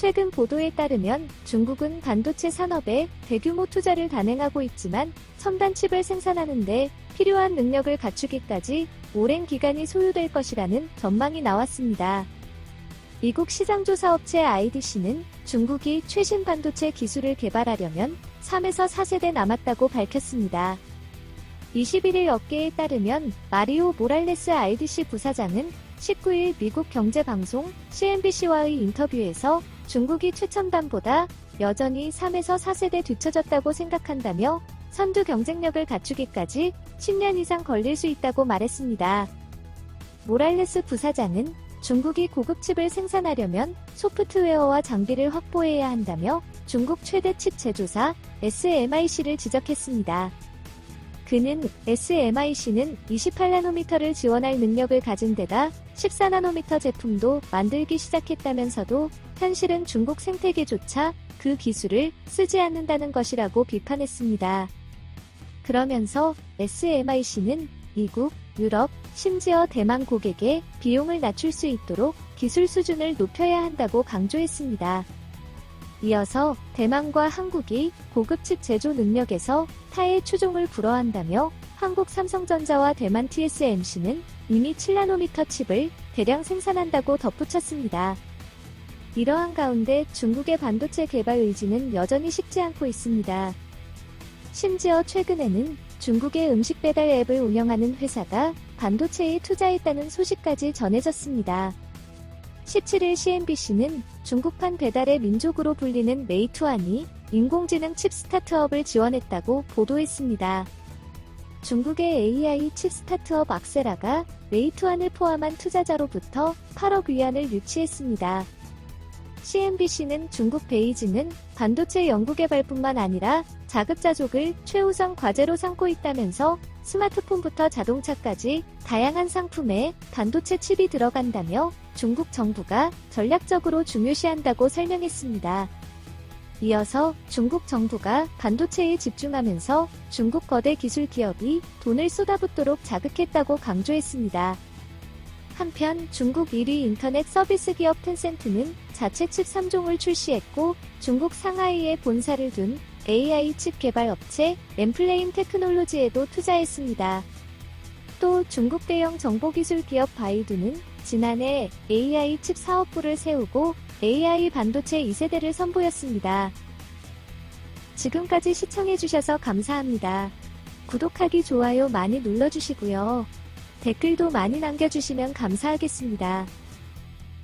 최근 보도에 따르면 중국은 반도체 산업에 대규모 투자를 단행하고 있지만 첨단 칩을 생산하는데 필요한 능력을 갖추기까지 오랜 기간이 소요될 것이라는 전망이 나왔습니다. 미국 시장조사 업체 IDC는 중국이 최신 반도체 기술을 개발하려면 3에서 4세대 남았다고 밝혔습니다. 21일 업계에 따르면 마리오 모랄레스 IDC 부사장은 19일 미국 경제방송 CNBC와의 인터뷰에서 중국이 최첨단보다 여전히 3에서 4세대 뒤처졌다고 생각한다며 선두 경쟁력을 갖추기까지 10년 이상 걸릴 수 있다고 말했습니다. 모랄레스 부사장은 중국이 고급 칩을 생산하려면 소프트웨어와 장비를 확보해야 한다며 중국 최대 칩 제조사 SMIC를 지적했습니다. 그는 SMIC는 28나노미터를 지원할 능력을 가진 데다 14나노미터 제품도 만들기 시작했다면서도 현실은 중국 생태계조차 그 기술을 쓰지 않는다는 것이라고 비판했습니다. 그러면서 SMIC는 미국, 유럽, 심지어 대만 고객의 비용을 낮출 수 있도록 기술 수준을 높여야 한다고 강조했습니다. 이어서 대만과 한국이 고급칩 제조 능력에서 타의 추종을 불허한다며 한국 삼성전자와 대만 TSMC는 이미 7나노미터 칩을 대량 생산한다고 덧붙였습니다. 이러한 가운데 중국의 반도체 개발 의지는 여전히 식지 않고 있습니다. 심지어 최근에는 중국의 음식 배달 앱을 운영하는 회사가 반도체에 투자했다는 소식까지 전해졌습니다. 17일 CNBC는 중국판 배달의 민족으로 불리는 메이투안이 인공지능 칩 스타트업을 지원했다고 보도했습니다. 중국의 AI 칩 스타트업 악세라가 메이투안을 포함한 투자자로부터 8억 위안을 유치했습니다. CNBC는 중국 베이징은 반도체 연구개발뿐만 아니라 자급자족을 최우선 과제로 삼고 있다면서 스마트폰부터 자동차까지 다양한 상품에 반도체 칩이 들어간다며 중국 정부가 전략적으로 중요시한다고 설명했습니다. 이어서 중국 정부가 반도체에 집중하면서 중국 거대 기술 기업이 돈을 쏟아붓도록 자극했다고 강조했습니다. 한편 중국 1위 인터넷 서비스 기업 텐센트는 자체 칩 3종을 출시했고 중국 상하이에 본사를 둔 AI 칩 개발 업체 램플레임 테크놀로지에도 투자했습니다. 또 중국 대형 정보기술 기업 바이두는 지난해 AI 칩 사업부를 세우고 AI 반도체 2세대를 선보였습니다. 지금까지 시청해주셔서 감사합니다. 구독하기, 좋아요 많이 눌러주시고요. 댓글도 많이 남겨주시면 감사하겠습니다.